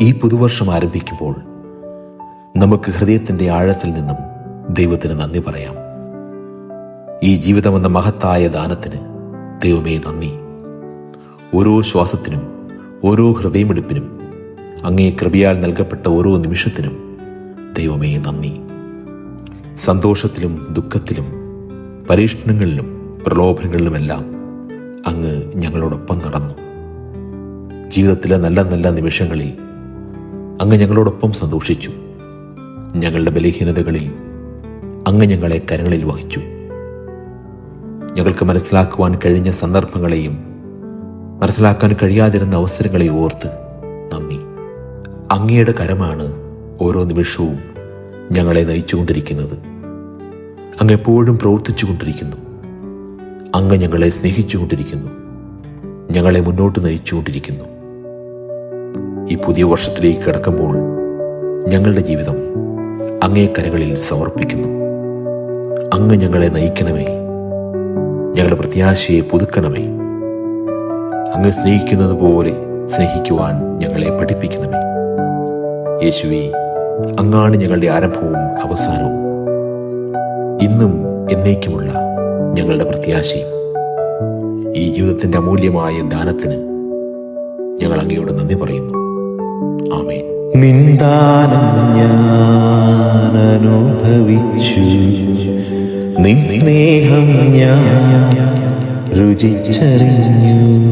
ഈ പുതുവർഷം ആരംഭിക്കുമ്പോൾ നമുക്ക് ഹൃദയത്തിന്റെ ആഴത്തിൽ നിന്നും ദൈവത്തിന് നന്ദി പറയാം. ഈ ജീവിതമെന്ന മഹത്തായ ദാനത്തിന് ദൈവമേ നന്ദി. ഓരോ ശ്വാസത്തിനും ഓരോ ഹൃദയമെടുപ്പിനും അങ്ങേ കൃപയാൽ നൽകപ്പെട്ട ഓരോ നിമിഷത്തിനും ദൈവമേ നന്ദി. സന്തോഷത്തിലും ദുഃഖത്തിലും പരീക്ഷണങ്ങളിലും പ്രലോഭനങ്ങളിലുമെല്ലാം അങ്ങ് ഞങ്ങളോടൊപ്പം നടന്നു. ജീവിതത്തിലെ നല്ല നല്ല നിമിഷങ്ങളിൽ അങ്ങ് ഞങ്ങളോടൊപ്പം സന്തോഷിച്ചു. ഞങ്ങളുടെ ബലഹീനതകളിൽ അങ്ങ് ഞങ്ങളെ കരങ്ങളിൽ വഹിച്ചു. ഞങ്ങൾക്ക് മനസ്സിലാക്കുവാൻ കഴിഞ്ഞ സന്ദർഭങ്ങളെയും മനസ്സിലാക്കാൻ കഴിയാതിരുന്ന അവസരങ്ങളെയും ഓർത്ത് നന്ദി. അങ്ങയുടെ കരമാണ് ഓരോ നിമിഷവും ഞങ്ങളെ നയിച്ചുകൊണ്ടിരിക്കുന്നത്. അങ്ങ് എപ്പോഴും പ്രവർത്തിച്ചുകൊണ്ടിരിക്കുന്നു. അങ്ങ് ഞങ്ങളെ സ്നേഹിച്ചുകൊണ്ടിരിക്കുന്നു. ഞങ്ങളെ മുന്നോട്ട് നയിച്ചുകൊണ്ടിരിക്കുന്നു. ഈ പുതിയ വർഷത്തിലേക്ക് കടക്കുമ്പോൾ ഞങ്ങളുടെ ജീവിതം അങ്ങേ കരകളിൽ സമർപ്പിക്കുന്നു. അങ്ങ് ഞങ്ങളെ നയിക്കണമേ. ഞങ്ങളുടെ പ്രത്യാശയെ പുതുക്കണമേ. അങ്ങ് സ്നേഹിക്കുന്നത് പോലെ സ്നേഹിക്കുവാൻ ഞങ്ങളെ പഠിപ്പിക്കണമേ. യേശുവേ അങ്ങാണ് ഞങ്ങളുടെ ആരംഭവും അവസാനവും. ഇന്നും എന്നേക്കുമുള്ള ഞങ്ങളുടെ പ്രത്യാശയും. ഈ ജീവിതത്തിന്റെ അമൂല്യമായ ദാനത്തിന് ഞങ്ങൾ അങ്ങയോട് നന്ദി പറയുന്നു. നിന്ദാനം ഞാൻ നിൻ സ്നേഹം ഞാൻ രുചിച്ചറിഞ്ഞു.